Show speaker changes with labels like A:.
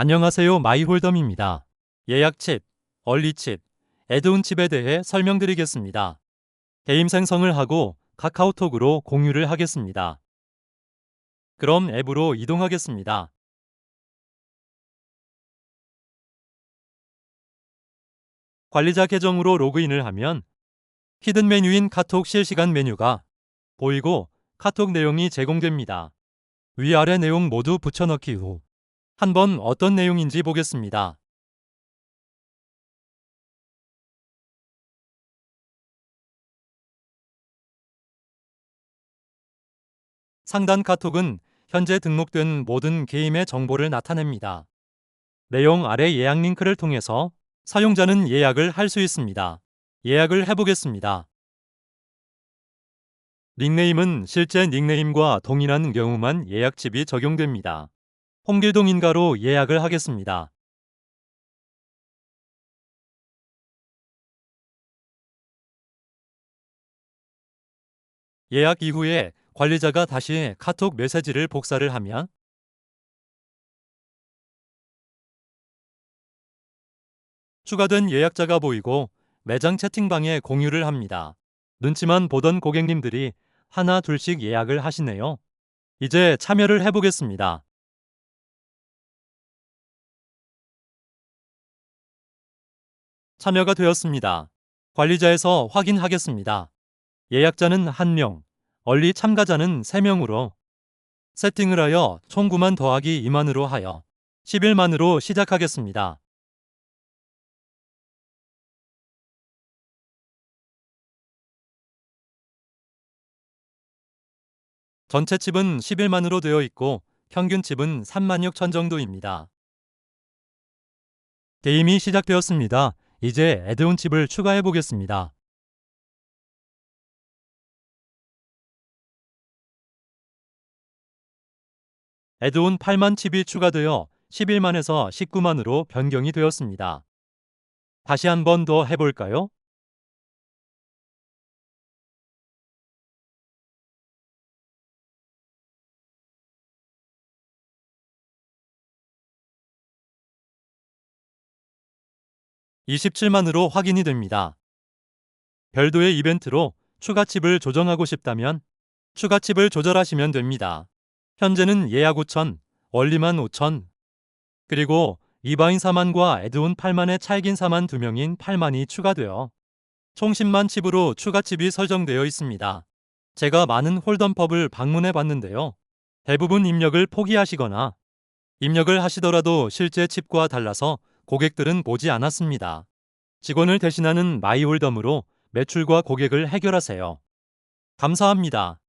A: 안녕하세요. 마이홀덤입니다. 예약칩, 얼리칩, 애드온칩에 대해 설명드리겠습니다. 게임 생성을 하고 카카오톡으로 공유를 하겠습니다. 그럼 앱으로 이동하겠습니다. 관리자 계정으로 로그인을 하면 히든 메뉴인 카톡 실시간 메뉴가 보이고 카톡 내용이 제공됩니다. 위아래 내용 모두 붙여넣기 후 한번 어떤 내용인지 보겠습니다. 상단 카톡은 현재 등록된 모든 게임의 정보를 나타냅니다. 내용 아래 예약 링크를 통해서 사용자는 예약을 할 수 있습니다. 예약을 해보겠습니다. 닉네임은 실제 닉네임과 동일한 경우만 예약칩이 적용됩니다. 홍길동 인가로 예약을 하겠습니다. 예약 이후에 관리자가 다시 카톡 메시지를 복사를 하면 추가된 예약자가 보이고 매장 채팅방에 공유를 합니다. 눈치만 보던 고객님들이 하나 둘씩 예약을 하시네요. 이제 참여를 해보겠습니다. 참여가 되었습니다. 관리자에서 확인하겠습니다. 예약자는 1명, 얼리 참가자는 3명으로 세팅을 하여 총 9만 더하기 2만으로 하여 11만으로 시작하겠습니다. 전체 칩은 11만으로 되어 있고 평균 칩은 3만 6천 정도입니다. 게임이 시작되었습니다. 이제 애드온 칩을 추가해 보겠습니다. 애드온 8만 칩이 추가되어 11만에서 19만으로 변경이 되었습니다. 다시 한 번 더 해볼까요? (27만으로) 확인이 됩니다. 별도의 이벤트로 추가칩을 조정하고 싶다면 추가칩을 조절하시면 됩니다. 현재는 예약 5천, 원리만 5천, 그리고 이바인 4만과 에드온 8만의 찰긴 4만 2명인 8만이 추가되어 총 10만 칩으로 추가 칩이 설정되어 있습니다. 제가 많은 홀덤펍을 방문해 봤는데요. 대부분 입력을 포기하시거나 입력을 하시더라도 실제 칩과 달라서 고객들은 보지 않았습니다. 직원을 대신하는 마이홀덤으로 매출과 고객을 해결하세요. 감사합니다.